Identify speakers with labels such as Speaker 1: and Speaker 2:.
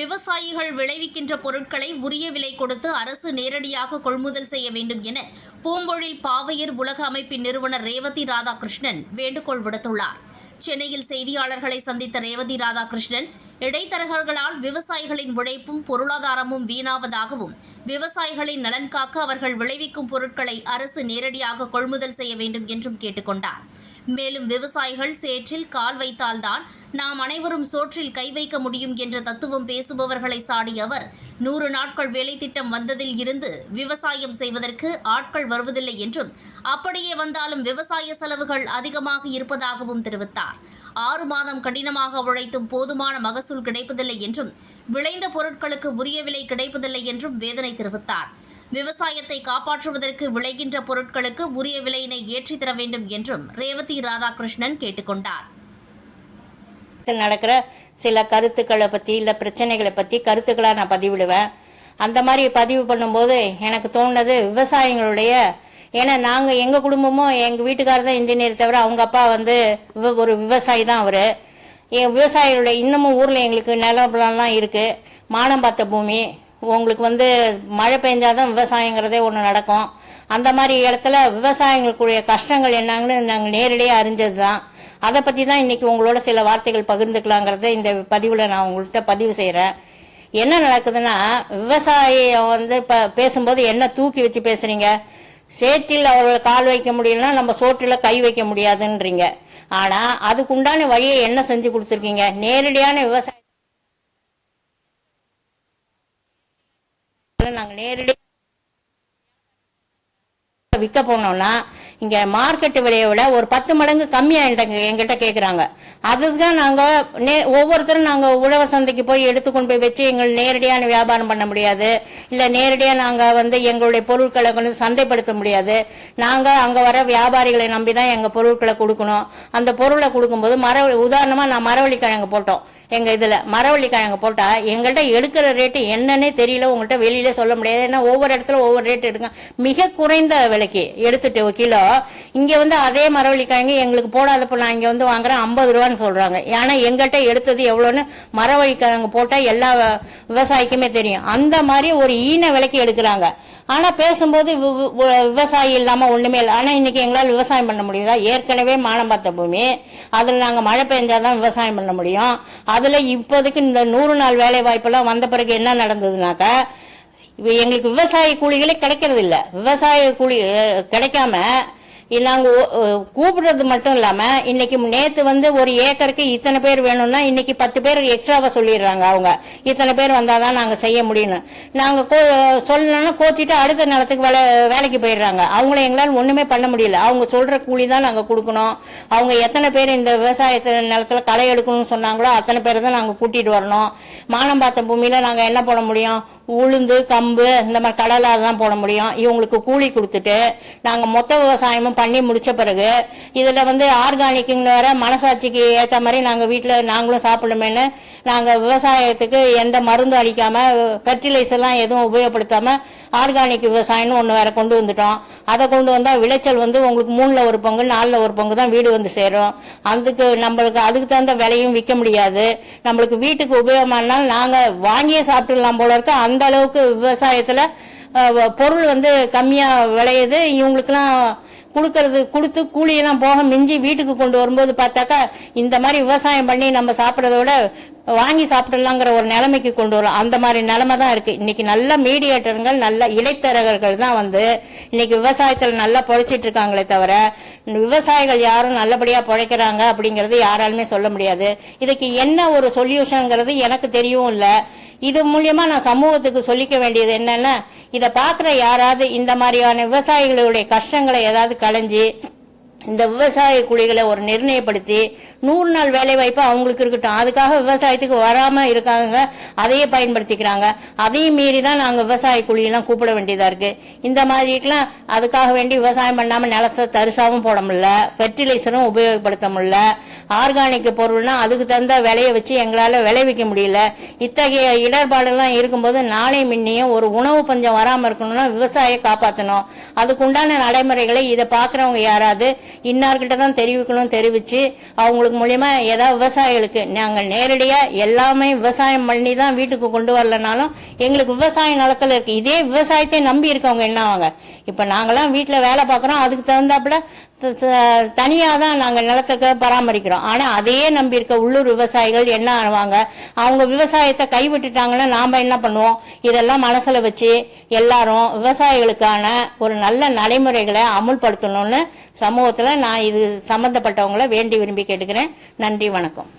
Speaker 1: விவசாயிகள் விளைவிக்கின்ற பொருட்களை உரிய விலை கொடுத்து அரசு நேரடியாக கொள்முதல் செய்ய வேண்டும் என பூம்பொழில் பாவையர் உலக அமைப்பின் நிறுவனர் ரேவதி ராதாகிருஷ்ணன் வேண்டுகோள் விடுத்துள்ளார். சென்னையில் செய்தியாளர்களை சந்தித்த ரேவதி ராதாகிருஷ்ணன் இடைத்தரகர்களால் விவசாயிகளின் உழைப்பும் பொருளாதாரமும் வீணாவதாகவும் விவசாயிகளின் நலன் காக்க அவர்கள் விளைவிக்கும் பொருட்களை அரசு நேரடியாக கொள்முதல் செய்ய வேண்டும் என்றும் கேட்டுக்கொண்டார். மேலும் விவசாயிகள் சேற்றில் கால் வைத்தால்தான் நாம் அனைவரும் சோற்றில் கை வைக்க முடியும் என்ற தத்துவம் பேசுபவர்களை சாடிய அவர் நூறு நாட்கள் வேலை திட்டம் வந்ததில் இருந்து விவசாயம் செய்வதற்கு ஆட்கள் வருவதில்லை என்றும் அப்படியே வந்தாலும் விவசாய செலவுகள் அதிகமாக இருப்பதாகவும் தெரிவித்தார். ஆறு மாதம் கடினமாக உழைத்தும் போதுமான மகசூல் கிடைப்பதில்லை என்றும் விளைந்த பொருட்களுக்கு உரிய விலை கிடைப்பதில்லை என்றும் வேதனை தெரிவித்தார். விவசாயத்தை காப்பாற்றுவதற்கு விளைகின்ற பொருட்களுக்கு உரிய விலையினை ஏற்றித் தர வேண்டும் என்றும் ரேவதி ராதாகிருஷ்ணன் கேட்டுக்கொண்டார்.
Speaker 2: நடக்கிற சில கருத்துக்களை பற்றி இல்லை பிரச்சனைகளை பற்றி கருத்துக்களாக நான் பதிவிடுவேன். அந்த மாதிரி பதிவு பண்ணும்போது எனக்கு தோணுனது விவசாயிகளுடைய ஏன்னா நாங்கள் எங்கள் குடும்பமும் எங்கள் வீட்டுக்காரர் தான் இன்ஜினியர் தவிர அவங்க அப்பா வந்து ஒரு விவசாயி தான் அவர். என் விவசாயிகளுடைய இன்னமும் ஊரில் எங்களுக்கு நிலப்பலம்லாம் இருக்குது மானம் பார்த்த பூமி உங்களுக்கு வந்து மழை பெஞ்சாதான் விவசாயங்கிறதே ஒன்று நடக்கும். அந்த மாதிரி இடத்துல விவசாயிகளுக்குரிய கஷ்டங்கள் என்னங்கன்னு நாங்கள் நேரடியாக அறிஞ்சது தான் அதை பற்றி தான் இன்றைக்கி உங்களோட சில வார்த்தைகள் பகிர்ந்துக்கலாங்கிறத இந்த பதிவில் நான் உங்கள்கிட்ட பதிவு செய்கிறேன் என்ன நடக்குதுன்னா விவசாயம் வந்து இப்போ பேசும்போது என்ன தூக்கி வச்சு பேசுறீங்க? சேற்றில் அவர்கள் கால் வைக்க முடியலன்னா நம்ம சோற்றில் கை வைக்க முடியாதுன்றீங்க. ஆனால் அதுக்குண்டான வழியை என்ன செஞ்சு கொடுத்துருக்கீங்க? நேரடியான விவசாயம் விவசாய நாங்கள் நேரடியாக விற்க போனோம்னா இங்க மார்க்கெட் விலையை விட ஒரு பத்து மடங்கு கம்மியா என்கிட்ட எங்கிட்ட கேக்குறாங்க. அதுதான் நாங்க நே- ஒவ்வொருத்தரும் நாங்க உழவர் சந்தைக்கு போய் எடுத்துக்கொண்டு போய் வச்சு எங்கள் நேரடியான வியாபாரம் பண்ண முடியாது. இல்ல நேரடியா நாங்க வந்து எங்களுடைய பொருட்களை கொண்டு வந்து சந்தைப்படுத்த முடியாது. நாங்க அங்க வர வியாபாரிகளை நம்பி தான் எங்க பொருட்களை கொடுக்கணும். அந்த பொருளை கொடுக்கும்போது மர உதாரணமா நான் மரவள்ளி கிழங்கு போட்டோம். எங்க இதுல மரவள்ளி கிழங்கு போட்டா எங்கள்கிட்ட எடுக்கிற ரேட்டு என்னன்னே தெரியல. உங்கள்கிட்ட வெளியில சொல்ல முடியாது. ஏன்னா ஒவ்வொரு இடத்துல ஒவ்வொரு ரேட் எடுங்க. மிக குறைந்த விலைக்கு எடுத்துட்டு ஒரு கிலோ. இங்க வந்து அதே மரவள்ளி கிழங்கு எங்களுக்கு போடாதப்ப நான் இங்க வந்து வாங்குறேன் ஐம்பது ரூபான்னு சொல்றாங்க. ஏன்னா எங்கள்கிட்ட எடுத்தது எவ்வளோன்னு மரவள்ளி கிழங்கு போட்டா எல்லா விவசாயிக்குமே தெரியும். அந்த மாதிரி ஒரு ஈன விலைக்கு எடுக்கிறாங்க. ஆனா பேசும்போது வி- விவசாயி இல்லாம ஒண்ணுமே இல்லை. ஆனா இன்னைக்கு எங்களால் விவசாயம் பண்ண முடியுதா? ஏற்கனவே மானம் பார்த்த பூமி. அதுல நாங்க மழை பெஞ்சாதான் விவசாயம் பண்ண முடியும். அதுல இப்போதைக்கு இந்த நூறு நாள் வேலை வாய்ப்பெல்லாம் வந்த பிறகு என்ன நடந்ததுனாக்கா எங்களுக்கு விவசாய கூலிகளே கிடைக்கிறது இல்ல விவசாய கூலி கிடைக்காம நாங்கள் கூப்பிடுறது மட்டும் இல்லாம இன்னைக்கு நேத்து வந்து ஒரு ஏக்கருக்கு இத்தனை பேர் வேணும்னா இன்னைக்கு பத்து பேர் எக்ஸ்ட்ராவா சொல்லிடுறாங்க அவங்க. இத்தனை பேர் வந்தாதான் நாங்க செய்ய முடியும்னு. நாங்க கோ- சொல்லணும்னா கோச்சிட்டு அடுத்த நிலத்துக்கு வேலை வேலைக்கு போயிடுறாங்க. அவங்கள எங்களால் ஒண்ணுமே பண்ண முடியல. அவங்க சொல்ற கூலி தான் நாங்க கொடுக்கணும். அவங்க எத்தனை பேர் இந்த விவசாயத்து நிலத்துல களை எடுக்கணும்னு சொன்னாங்களோ அத்தனை பேர் தான் நாங்க கூட்டிட்டு வரணும். மானம் பார்த்த பூமியில நாங்க என்ன பண்ண முடியும்? உளுந்து கம்பு இந்த மாதிரி கடலை தான் போட முடியும். இவங்களுக்கு கூலி கொடுத்துட்டு நாங்கள் மொத்த விவசாயமும் பண்ணி முடிச்ச பிறகு இதில் வந்து ஆர்கானிக்னு வர மனசாட்சிக்கு ஏற்ற மாதிரி நாங்கள் வீட்டில் நாங்களும் சாப்பிடணுமேனு நாங்கள் விவசாயத்துக்கு எந்த மருந்து அடிக்காமல் ஃபெர்டிலைசர்லாம் எதுவும் உபயோகப்படுத்தாமல் ஆர்கானிக் விவசாயம்னு ஒன்று வேற கொண்டு வந்துட்டோம். அதை கொண்டு வந்தால் விளைச்சல் வந்து உங்களுக்கு மூணில் ஒரு பங்கு நாலில் ஒரு பங்கு தான் வீடு வந்து சேரும். அதுக்கு நம்மளுக்கு அதுக்கு தகுந்த விலையும் விற்க முடியாது. நம்மளுக்கு வீட்டுக்கு உபயோகமானாலும் நாங்கள் வாங்கியே சாப்பிட்டுடலாம் போல இருக்க. அந்த அந்த அளவுக்கு விவசாயத்துல பொருள் வந்து கம்மியா விளையுது. இவங்களுக்குலாம் கொடுக்கறது கொடுத்து கூலியெல்லாம் போக மிஞ்சி வீட்டுக்கு கொண்டு வரும்போது பார்த்தாக்கா இந்த மாதிரி விவசாயம் பண்ணி நம்ம சாப்பிட்றத விட வாங்கி சாப்பிடலாங்கிற ஒரு நிலைமைக்கு கொண்டு வரும். அந்த மாதிரி நிலைமை தான் இருக்கு. இன்னைக்கு நல்ல மீடியேட்டர்கள் நல்ல இடைத்தரகர்கள் தான் வந்து இன்னைக்கு விவசாயத்துல நல்லா பொழைச்சிட்டு இருக்காங்களே தவிர விவசாயிகள் யாரும் நல்லபடியா பொழைக்கிறாங்க அப்படிங்கறது யாராலுமே சொல்ல முடியாது. இதுக்கு என்ன ஒரு சொல்யூஷன்ங்கிறது எனக்கு தெரியவும் இல்லை. இது மூலியமா நான் சமூகத்துக்கு சொல்லிக்க வேண்டியது என்னன்னா இதை பார்க்குற யாராவது இந்த மாதிரியான விவசாயிகளுடைய கஷ்டங்களை ஏதாவது களைஞ்சு இந்த விவசாய குழிகளை ஒரு நிர்ணயப்படுத்தி நூறு நாள் வேலை வாய்ப்பு அவங்களுக்கு இருக்கட்டும். அதுக்காக விவசாயத்துக்கு வராம இருக்காங்க. அதையே பயன்படுத்திக்கிறாங்க. அதையும் மீறி தான் நாங்கள் விவசாய குழியெல்லாம் கூப்பிட வேண்டியதா இருக்கு. இந்த மாதிரிக்கெலாம் அதுக்காக வேண்டி விவசாயம் பண்ணாம நிலத்தை தரிசாவும் போட முடியல. ஃபெர்டிலைசரும் உபயோகப்படுத்த முடியல. ஆர்கானிக் பொருள்னா அதுக்கு தகுந்த விலையை வச்சு எங்களால் விளைவிக்க முடியல. இத்தகைய இடர்பாடுலாம் இருக்கும்போது நாளை முன்னையும் ஒரு உணவு பஞ்சம் வராமல் இருக்கணும்னா விவசாயம் காப்பாற்றணும் அதுக்குண்டான நடைமுறைகளை இதை பார்க்குறவங்க யாராவது இன்னார்கிட்ட தான் தெரிவிக்கணும் தெரிவிச்சு அவங்களுக்கு மூலியமா ஏதாவது விவசாயிகளுக்கு நாங்கள் நேரடியா எல்லாமே விவசாயம் பண்ணி தான் வீட்டுக்கு கொண்டு வரலனாலும் எங்களுக்கு விவசாய நிலத்துல இருக்கு. இதே விவசாயத்தை நம்பி இருக்கவங்க என்ன ஆவாங்க? இப்ப நாங்களாம் வீட்டுல வேலை பார்க்கறோம். அதுக்கு தகுந்தாப்புல தனியாக தான் நாங்கள் நிலத்துக்கு பராமரிக்கிறோம். ஆனால் அதையே நம்பி இருக்க உள்ளூர் விவசாயிகள் என்ன ஆவாங்க? அவங்க விவசாயத்தை கைவிட்டுட்டாங்கன்னா நாம் என்ன பண்ணுவோம்? இதெல்லாம் மனசில் வச்சு எல்லாரும் விவசாயிகளுக்கான ஒரு நல்ல நடைமுறைகளை அமுல்படுத்தணும்னு சமூகத்தில் நான் இது சம்மந்தப்பட்டவங்கள வேண்டி விரும்பி கேட்டுக்கிறேன். நன்றி வணக்கம்.